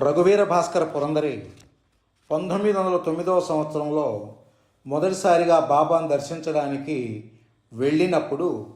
రఘువీర భాస్కర పురందరి పంతొమ్మిది వందల తొమ్మిదవ సంవత్సరంలో మొదటిసారిగా బాబాను దర్శించడానికి వెళ్ళినప్పుడు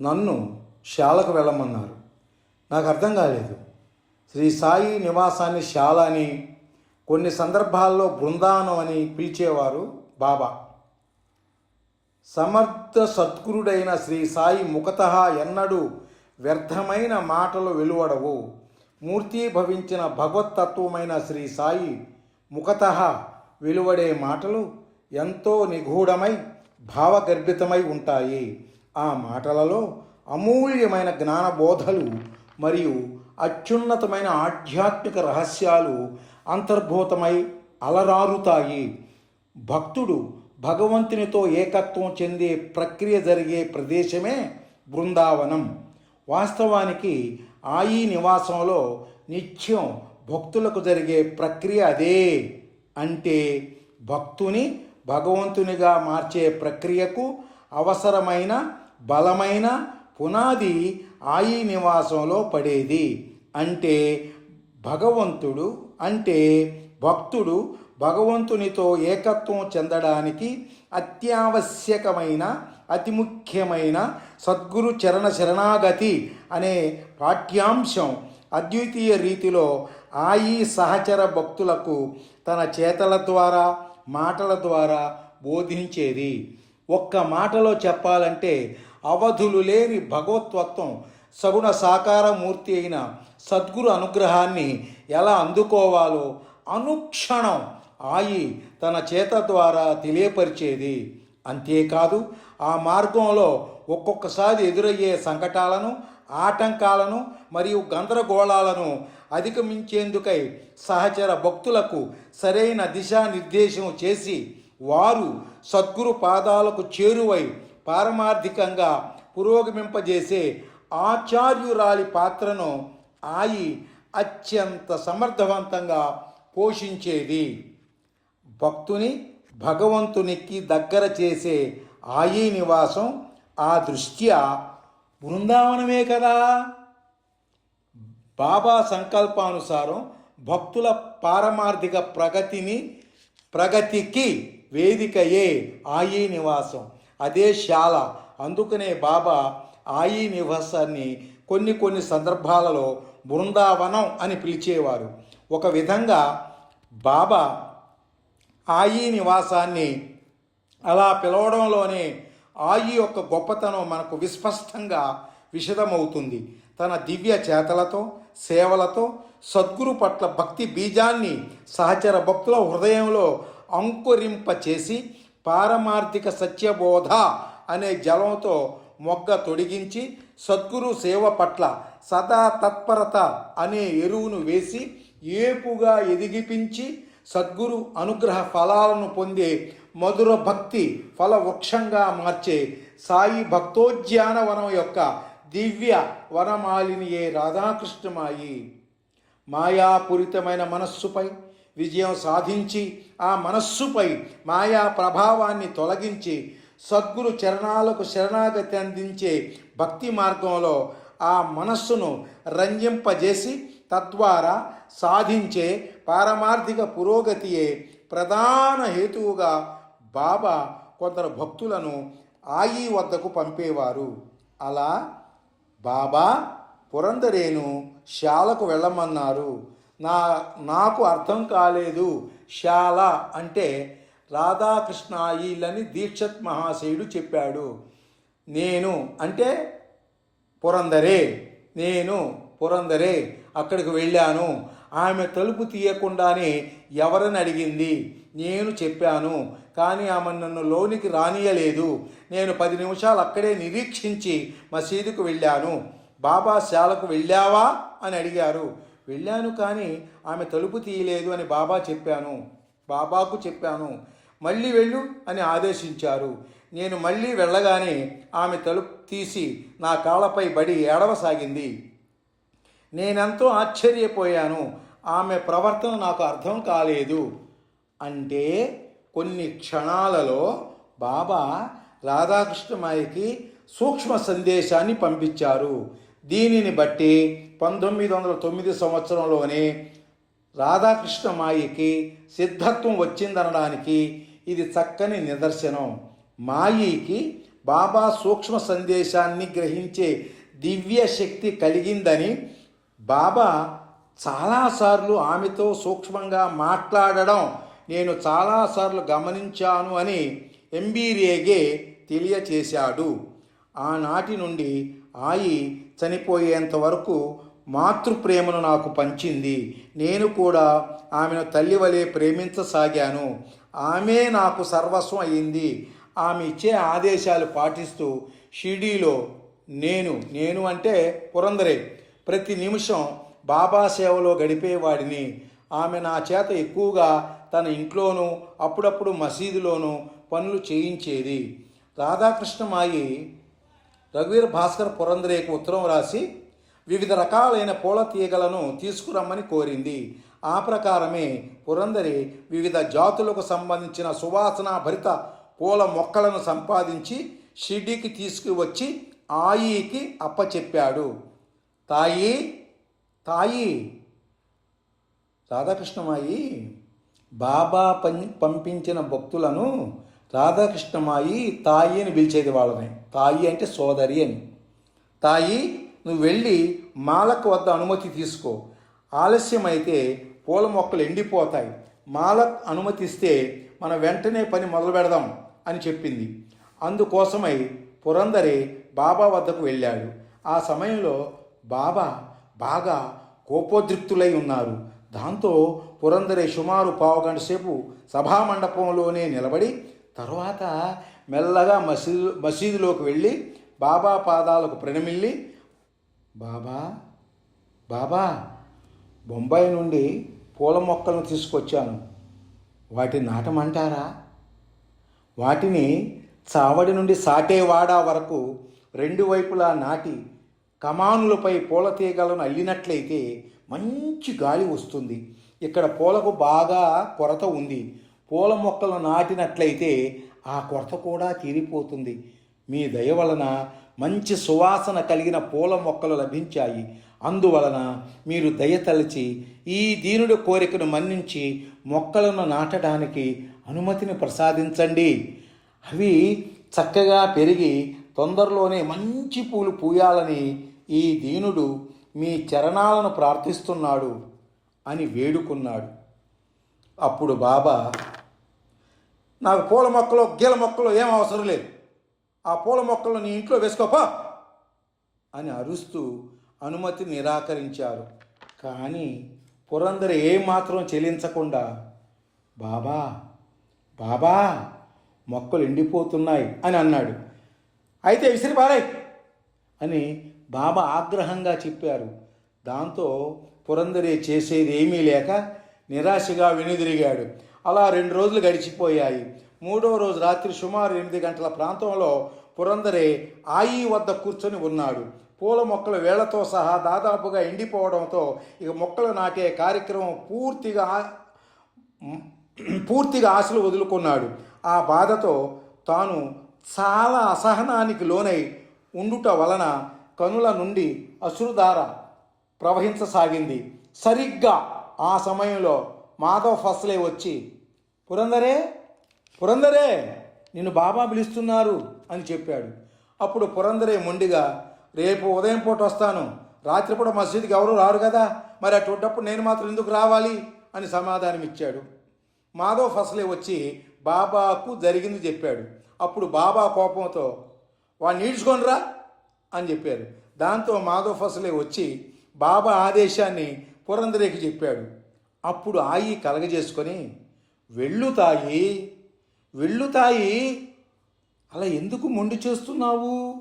నన్ను శాలకు వెళ్ళమన్నారు. నాకు అర్థం కాలేదు. శ్రీ సాయి నివాసాన్ని శాల అని కొన్ని సందర్భాల్లో బృందానం అని పిలిచేవారు బాబా. సమర్థ సద్గురుడైన శ్రీ సాయి ముఖత ఎన్నడూ వ్యర్థమైన మాటలు వెలువడవు. మూర్తీభవించిన భగవత్తత్వమైన శ్రీ సాయి ముఖత వెలువడే మాటలు ఎంతో నిగూఢమై భావగర్భితమై ఉంటాయి. ఆ మాటలలో అమూల్యమైన జ్ఞానబోధలు మరియు అత్యున్నతమైన ఆధ్యాత్మిక రహస్యాలు అంతర్భూతమై అలరారుతాయి. భక్తుడు భగవంతునితో ఏకత్వం చెందే ప్రక్రియ జరిగే ప్రదేశమే బృందావనం. వాస్తవానికి ఆయి నివాసంలో నిత్యం భక్తులకు జరిగే ప్రక్రియ అదే. అంటే భక్తుని భగవంతునిగా మార్చే ప్రక్రియకు అవసరమైన బలమైన పునాది ఆయి నివాసంలో పడేది. అంటే భగవంతుడు అంటే భక్తుడు భగవంతునితో ఏకత్వం చెందడానికి అత్యావశ్యకమైన అతి ముఖ్యమైన సద్గురు చరణ శరణాగతి అనే పాఠ్యాంశం అద్వితీయ రీతిలో ఆయి సహచర భక్తులకు తన చేతల ద్వారా మాటల ద్వారా బోధించేది. ఒక్క మాటలో చెప్పాలంటే అవధులు లేని భగవత్వత్వం సగుణ సాకార మూర్తి అయిన సద్గురు అనుగ్రహాన్ని ఎలా అందుకోవాలో అనుక్షణం ఆయి తన చేత ద్వారా తెలియపరిచేది. అంతేకాదు ఆ మార్గంలో ఒక్కొక్కసారి ఎదురయ్యే సంకటాలను ఆటంకాలను మరియు గందరగోళాలను అధిగమించేందుకై సహచర భక్తులకు సరైన దిశానిర్దేశం చేసి వారు సద్గురు పాదాలకు చేరువై పారమార్థికంగా పురోగమింపజేసే ఆచార్యురాలి పాత్రను ఆయి అత్యంత సమర్థవంతంగా పోషించేది. భక్తుని భగవంతునికి దగ్గర చేసే ఆయి నివాసం ఆ దృష్ట్యా బృందావనమే కదా. బాబా సంకల్పానుసారం భక్తుల పారమార్థిక ప్రగతిని ప్రగతికి వేదికయే ఆయి నివాసం. అదే శాల. అందుకనే బాబా ఆయి నివాసాన్ని కొన్ని కొన్ని సందర్భాలలో బృందావనం అని పిలిచేవారు. ఒక విధంగా బాబా ఆయి నివాసాన్ని అలా పిలవడంలోనే ఆయి యొక్క గొప్పతనం మనకు విస్పష్టంగా విషదమవుతుంది. తన దివ్య చేతలతో సేవలతో సద్గురు పట్ల భక్తి బీజాన్ని సహచర భక్తుల హృదయంలో అంకురింపచేసి పారమార్థిక సత్యబోధ అనే జలంతో మొగ్గ తొడిగించి సద్గురు సేవ పట్ల సదా తత్పరత అనే ఎరువును వేసి ఏపుగా ఎదిగిపించి సద్గురు అనుగ్రహ ఫలాలను పొందే మధుర భక్తి ఫలవృక్షంగా మార్చే సాయి భక్తోద్యానవనం యొక్క దివ్య వనమాలినియే రాధాకృష్ణమాయి. మాయాపూరితమైన మనస్సుపై విజయం సాధించి ఆ మనస్సుపై మాయా ప్రభావాన్ని తొలగించి సద్గురు చరణాలకు శరణాగతి అందించే భక్తి మార్గంలో ఆ మనస్సును రంజింపజేసి తద్వారా సాధించే పారమార్థిక పురోగతియే ప్రధాన హేతువుగా బాబా కొందరు భక్తులను ఆయి వద్దకు పంపేవారు. అలా బాబా పురందరేను శాలకు వెళ్ళమన్నారు. నా నాకు అర్థం కాలేదు. శాల అంటే రాధాకృష్ణాయిలని దీక్షత్ మహాశయుడు చెప్పాడు. నేను అంటే పురందరే నేను పురందరే అక్కడికి వెళ్ళాను. ఆమె తలుపు తీయకుండానే ఎవరని అడిగింది? నేను చెప్పాను కానీ ఆమె నన్ను లోనికి రానియలేదు. నేను పది నిమిషాలు అక్కడే నిరీక్షించి మసీదుకు వెళ్ళాను. బాబా శాలకు వెళ్ళావా? అని అడిగారు. వెళ్ళాను కానీ ఆమె తలుపు తీయలేదు అని బాబా చెప్పాను. బాబాకు చెప్పాను. మళ్ళీ వెళ్ళు అని ఆదేశించారు. నేను మళ్ళీ వెళ్ళగానే ఆమె తలుపు తీసి నా కాళ్ళపై బడి ఏడవసాగింది. నేనెంతో ఆశ్చర్యపోయాను. ఆమె ప్రవర్తన నాకు అర్థం కాలేదు. అంటే కొన్ని క్షణాలలో బాబా రాధాకృష్ణమాయకి సూక్ష్మ సందేశాన్ని పంపించారు. దీనిని బట్టి పంతొమ్మిది వందల తొమ్మిది సంవత్సరంలోనే రాధాకృష్ణమాయకి సిద్ధత్వం వచ్చిందనడానికి ఇది చక్కని నిదర్శనం. మాయికి బాబా సూక్ష్మ సందేశాన్ని గ్రహించే దివ్య శక్తి కలిగిందని బాబా చాలాసార్లు ఆమెతో సూక్ష్మంగా మాట్లాడడం నేను చాలాసార్లు గమనించాను అని ఎంబీరేగే తెలియచేశాడు. ఆనాటి నుండి ఆయి చనిపోయేంత వరకు మాతృప్రేమను నాకు పంచింది. నేను కూడా ఆమెను తల్లి వలె ప్రేమించసాగాను. ఆమె నాకు సర్వస్వం అయింది. ఆమె ఇచ్చే ఆదేశాలు పాటిస్తూ షిడీలో నేను నేను అంటే పురందరే. ప్రతి నిమిషం బాబా సేవలో గడిపేవాడిని. ఆమె నా చేత ఎక్కువగా తన ఇంట్లోనూ అప్పుడప్పుడు మసీదులోనూ పనులు చేయించేది. రాధాకృష్ణమాయి రఘువీర భాస్కర్ పురందరేకి ఉత్తరం రాసి వివిధ రకాలైన పూల తీగలను తీసుకురమ్మని కోరింది. ఆ ప్రకారమే పురందరి వివిధ జాతులకు సంబంధించిన సువాసన భరిత పూల మొక్కలను సంపాదించి షిర్డీకి తీసుకువచ్చి ఆయికి అప్పచెప్పాడు. తాయి తాయి రాధాకృష్ణమాయి బాబా పం పంపించిన భక్తులను రాధాకృష్ణమాయి తాయి అని పిలిచేది వాళ్ళని. తాయి అంటే సోదరి అని. తాయి నువ్వు వెళ్ళి మాలకు వద్ద అనుమతి తీసుకో. ఆలస్యమైతే పూల మొక్కలు ఎండిపోతాయి. మాలక్ అనుమతిస్తే మనం వెంటనే పని మొదలు పెడదాం అని చెప్పింది. అందుకోసమై పురందరే బాబా వద్దకు వెళ్ళాడు. ఆ సమయంలో బాబా బాగా కోపోద్రిక్తులై ఉన్నారు. దాంతో పురందరే సుమారు పావుగంట సేపు సభామండపంలోనే నిలబడి తర్వాత మెల్లగా మసీదు మసీదులోకి వెళ్ళి బాబా పాదాలకు ప్రణమిల్లి బాబా బాబా బొంబాయి నుండి పూల మొక్కలను తీసుకొచ్చాను. వాటిని నాటమంటారా? వాటిని చావడి నుండి సాటేవాడ వరకు రెండు వైపులా నాటి కమానులపై పూల తీగలను అల్లినట్లయితే మంచి గాలి వస్తుంది. ఇక్కడ పూలకు బాగా కొరత ఉంది. పూల మొక్కలు నాటినట్లయితే ఆ కొరత కూడా తీరిపోతుంది. మీ దయ వలన మంచి సువాసన కలిగిన పూల మొక్కలు లభించాయి. అందువలన మీరు దయతలచి ఈ దీనుడి కోరికను మన్నించి మొక్కలను నాటడానికి అనుమతిని ప్రసాదించండి. అవి చక్కగా పెరిగి తొందరలోనే మంచి పూలు పూయాలని ఈ దీనుడు మీ చరణాలను ప్రార్థిస్తున్నాడు అని వేడుకున్నాడు. అప్పుడు బాబా నాకు పూల మొక్కలు గీల మొక్కలు ఏం అవసరం లేదు. ఆ పూల మొక్కలు నీ ఇంట్లో వేసుకోపా అని అరుస్తూ అనుమతి నిరాకరించారు. కానీ పురందరు ఏమాత్రం చెలించకుండా బాబా బాబా మొక్కలు ఎండిపోతున్నాయి అని అన్నాడు. అయితే విసిరిపారాయి అని బాబా ఆగ్రహంగా చెప్పారు. దాంతో పురందరే చేసేది ఏమీ లేక నిరాశగా వెనుదిరిగాడు. అలా రెండు రోజులు గడిచిపోయాయి. మూడో రోజు రాత్రి సుమారు ఎనిమిది గంటల ప్రాంతంలో పురందరే ఆయి వద్ద కూర్చొని ఉన్నాడు. పూల మొక్కలు వేళ్ళతో సహా దాదాపుగా ఎండిపోవడంతో ఇక మొక్కలు నాటే కార్యక్రమం పూర్తిగా పూర్తిగా ఆశలు వదులుకున్నాడు. ఆ బాధతో తాను చాలా అసహనానికి లోనై ఉండుట వలన కనుల నుండి అశ్రుధార ప్రవహించసాగింది. సరిగ్గా ఆ సమయంలో మాధవ్ ఫస్లే వచ్చి పురందరే పురందరే నిన్ను బాబా పిలుస్తున్నారు అని చెప్పాడు. అప్పుడు పురందరే మొండిగా రేపు ఉదయం పూట వస్తాను. రాత్రిపూట మసీదుకి ఎవరు రారు కదా. మరి అటువంటప్పుడు నేను మాత్రం ఎందుకు రావాలి? అని సమాధానం ఇచ్చాడు. మాధవ్ ఫసలే వచ్చి బాబాకు జరిగింది చెప్పాడు. అప్పుడు బాబా కోపంతో వాడిని ఈడ్చుకొనిరా. అని చెప్పారు. దాంతో మాధవ్ ఫసలే వచ్చి బాబా ఆదేశాన్ని పురంధరేకి చెప్పాడు. అప్పుడు ఆయి కలగజేసుకొని వెళ్ళు తాయి వెళ్ళు తాయి. అలా ఎందుకు మొండి చేస్తున్నావు?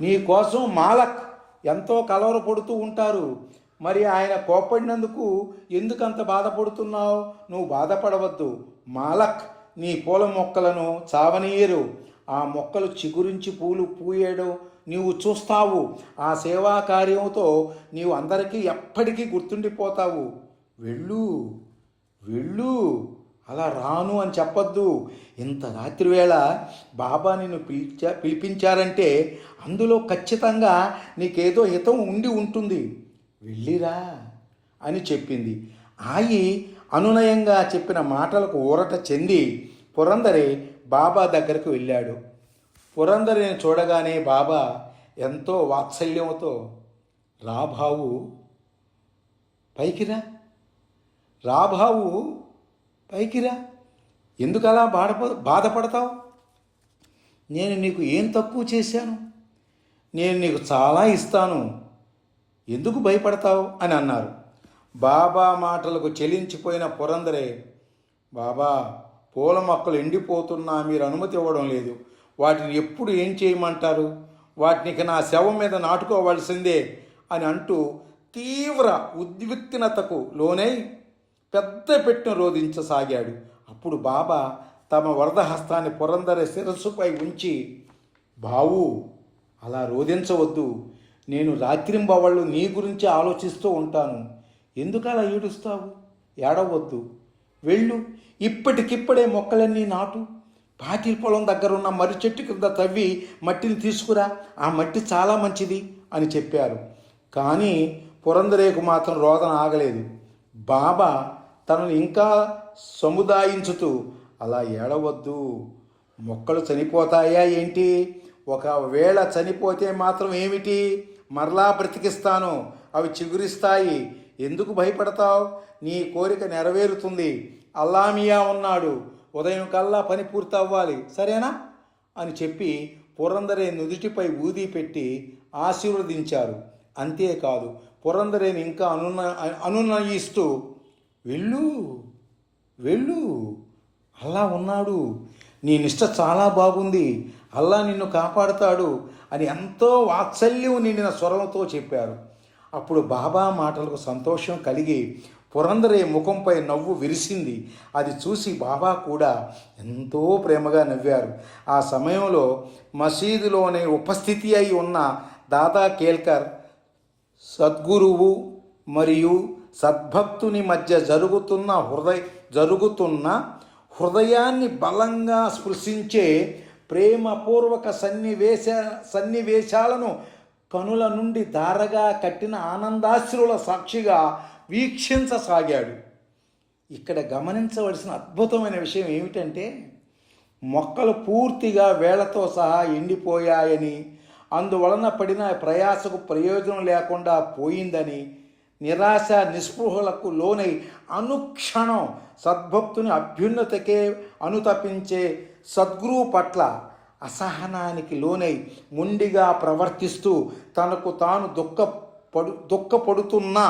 నీ కోసం మాలక్ ఎంతో కలవరపడుతూ ఉంటారు. మరి ఆయన కోపడినందుకు ఎందుకంత బాధపడుతున్నావు? నువ్వు బాధపడవద్దు. మాలక్ నీ పూల మొక్కలను చావనీయరు. ఆ మొక్కలు చిగురించి పూలు పూయడం. నీవు చూస్తావు. ఆ సేవా కార్యంతో నీవు అందరికీ ఎప్పటికీ గుర్తుండిపోతావు. వెళ్ళు వెళ్ళు అలా రాను అని చెప్పొద్దు. ఇంత రాత్రి వేళ బాబా నిన్ను పిలిచా పిలిపించారంటే అందులో ఖచ్చితంగా నీకేదో హితం ఉండి ఉంటుంది. వెళ్ళిరా అని చెప్పింది. ఆయి అనునయంగా చెప్పిన మాటలకు ఊరట చెంది పురందరి బాబా దగ్గరకు వెళ్ళాడు. పురందరిని చూడగానే బాబా ఎంతో వాత్సల్యంతో రాబావు పైకిరా. రా బావు పైకిరా. ఎందుకలా బాధ బాధపడతావు? నేను నీకు ఏం తక్కువ చేశాను? నేను నీకు చాలా ఇస్తాను. ఎందుకు భయపడతావు? అని అన్నారు. బాబా మాటలకు చెలించిపోయిన పురందరే బాబా పూల మొక్కలు ఎండిపోతున్నా మీరు అనుమతి ఇవ్వడం లేదు. వాటిని ఎప్పుడు ఏం చేయమంటారు? వాటిని నా శవం మీద నాటుకోవాల్సిందే అని అంటూ తీవ్ర ఉద్విక్తినతకు లోనై పెద్ద పెట్టును రోధించసాగాడు. అప్పుడు బాబా తమ వరదహస్తాన్ని పురందర శిరస్సుపై ఉంచి బావు అలా రోధించవద్దు. నేను రాత్రింబవళ్ళు నీ గురించి ఆలోచిస్తూ ఉంటాను. ఎందుకు అలా ఏడుస్తావు? ఏడవద్దు. వెళ్ళు. ఇప్పటికిప్పుడే మొక్కలన్నీ నాటు. పాటిల్ పొలం దగ్గర ఉన్న మర్రి చెట్టు కింద తవ్వి మట్టిని తీసుకురా. ఆ మట్టి చాలా మంచిది అని చెప్పారు. కానీ పురందరేకు మాత్రం రోదన ఆగలేదు. బాబా తనను ఇంకా సముదాయించుతూ అలా ఏడవద్దు. మొక్కలు చనిపోతాయా ఏంటి? ఒకవేళ చనిపోతే మాత్రం ఏమిటి? మరలా బ్రతికిస్తాను. అవి చిగురిస్తాయి. ఎందుకు భయపడతావు? నీ కోరిక నెరవేరుతుంది. అల్లామియా ఉన్నాడు. ఉదయం కల్లా పని పూర్తి అవ్వాలి సరేనా? అని చెప్పి పురందరే నుదుటిపై ఊది పెట్టి ఆశీర్వదించారు. అంతేకాదు పురందరేని ఇంకా అనున అనునయిస్తూ వెళ్ళు వెళ్ళు అల్లా ఉన్నాడు. నీ నిష్ట చాలా బాగుంది. అల్లా నిన్ను కాపాడుతాడు అని ఎంతో వాత్సల్యం నిండిన స్వరంతో చెప్పారు. అప్పుడు బాబా మాటలకు సంతోషం కలిగి పురందరే ముఖంపై నవ్వు విరిసింది. అది చూసి బాబా కూడా ఎంతో ప్రేమగా నవ్వారు. ఆ సమయంలో మసీదులోనే ఉపస్థితి అయి ఉన్న దాదా కేల్కర్ సద్గురువు మరియు సద్భక్తుని మధ్య జరుగుతున్న హృదయ జరుగుతున్న హృదయాన్ని బలంగా స్పృశించే ప్రేమపూర్వక సన్నివేశ సన్నివేశాలను కనుల నుండి దారగా కట్టిన ఆనందాశ్రుల సాక్షిగా వీక్షించసాగాడు. ఇక్కడ గమనించవలసిన అద్భుతమైన విషయం ఏమిటంటే మొక్కలు పూర్తిగా వేళ్ళతో సహా ఎండిపోయాయని అందువలన పడిన ప్రయాసకు ప్రయోజనం లేకుండా పోయిందని నిరాశ నిస్పృహలకు లోనై అనుక్షణం సద్భక్తుని అభ్యున్నతకే అనుతపించే సద్గురువు పట్ల అసహనానికి లోనై మొండిగా ప్రవర్తిస్తూ తనకు తాను దుఃఖపడు దుఃఖపడుతున్నా.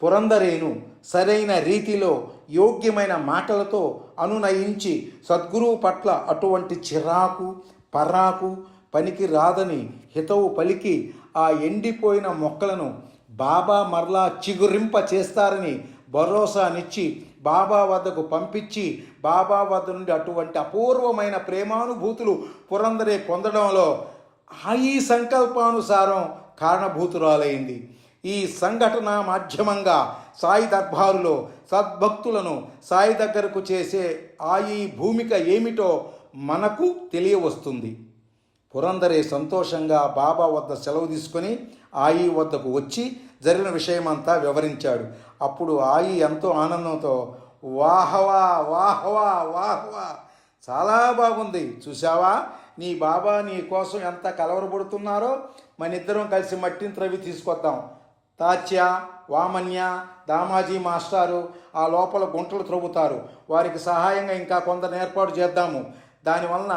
పురందరేను సరైన రీతిలో యోగ్యమైన మాటలతో అనునయించి సద్గురువు పట్ల అటువంటి చిరాకు పరాకు పనికి రాదని హితవు పలికి ఆ ఎండిపోయిన మొక్కలను బాబా మరలా చిగురింప చేస్తారని భరోసానిచ్చి బాబా వద్దకు పంపించి బాబా వద్ద నుండి అటువంటి అపూర్వమైన ప్రేమానుభూతులు పురందరే పొందడంలో ఆ ఈ సంకల్పానుసారం కారణభూతురాలైంది. ఈ సంఘటన మాధ్యమంగా సాయి దర్బారులో సద్భక్తులను సాయి దగ్గరకు చేసే ఆ ఈ భూమిక ఏమిటో మనకు తెలియవస్తుంది. పురందరే సంతోషంగా బాబా వద్ద సెలవు తీసుకొని ఆయి వద్దకు వచ్చి జరిగిన విషయమంతా వివరించాడు. అప్పుడు ఆయి ఎంతో ఆనందంతో వాహవా వాహవా వాహవా చాలా బాగుంది. చూసావా నీ బాబా నీ కోసం ఎంత కలవరపడుతున్నారో మన ఇద్దరం కలిసి మట్టిని త్రవి తీసుకొద్దాం. తాత్య వామన్య దామాజీ మాస్టారు ఆ లోపల గుంటలు త్రవ్వుతారు. వారికి సహాయంగా ఇంకా కొందరు ఏర్పాటు చేద్దాము. దానివలన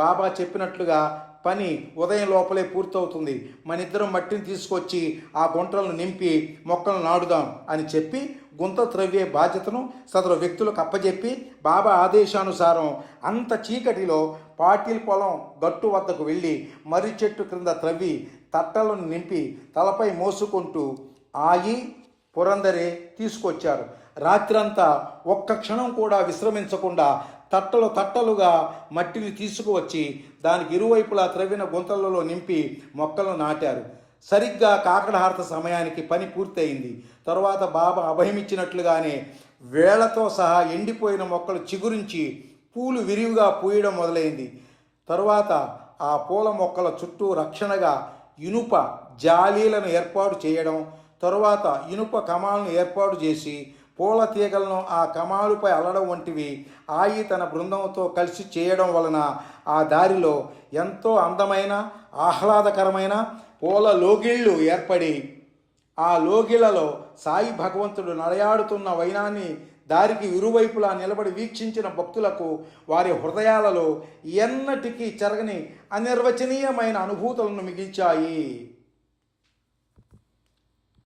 బాబా చెప్పినట్లుగా పని ఉదయం లోపలే పూర్తవుతుంది. మన ఇద్దరం మట్టిని తీసుకొచ్చి ఆ గుంటలను నింపి మొక్కలను నాడుదాం అని చెప్పి గుంత త్రవ్వే బాధ్యతను సదరు వ్యక్తులకు అప్పజెప్పి బాబా ఆదేశానుసారం అంత చీకటిలో పాటిల్ పొలం గట్టు వద్దకు వెళ్ళి మర్రి చెట్టు క్రింద త్రవ్వి తట్టలను నింపి తలపై మోసుకుంటూ ఆగి పురందరే తీసుకొచ్చారు. రాత్రంతా ఒక్క క్షణం కూడా విశ్రమించకుండా తట్టలు తట్టలుగా మట్టిని తీసుకువచ్చి దానికి ఇరువైపులా త్రవ్విన గుంతలలో నింపి మొక్కలను నాటారు. సరిగ్గా కాకడహారత సమయానికి పని పూర్తయింది. తరువాత బాబా అభయమిచ్చినట్లుగానే వేళ్ళతో సహా ఎండిపోయిన మొక్కలు చిగురించి పూలు విరివిగా పూయడం మొదలైంది. తరువాత ఆ పూల మొక్కల చుట్టూ రక్షణగా ఇనుప జాలీలను ఏర్పాటు చేయడం తరువాత ఇనుప కమాలను ఏర్పాటు చేసి పూల తీగలను ఆ కమాలుపై అల్లడం వంటివి ఆయి తన బృందంతో కలిసి చేయడం వలన ఆ దారిలో ఎంతో అందమైన ఆహ్లాదకరమైన పూల లోగిళ్ళు ఏర్పడి ఆ లోగిళ్ళలో సాయి భగవంతుడు నడయాడుతున్న వైనాన్ని దారికి ఇరువైపులా నిలబడి వీక్షించిన భక్తులకు వారి హృదయాలలో ఎన్నటికీ చెరగని అనిర్వచనీయమైన అనుభూతులను మిగిల్చాయి.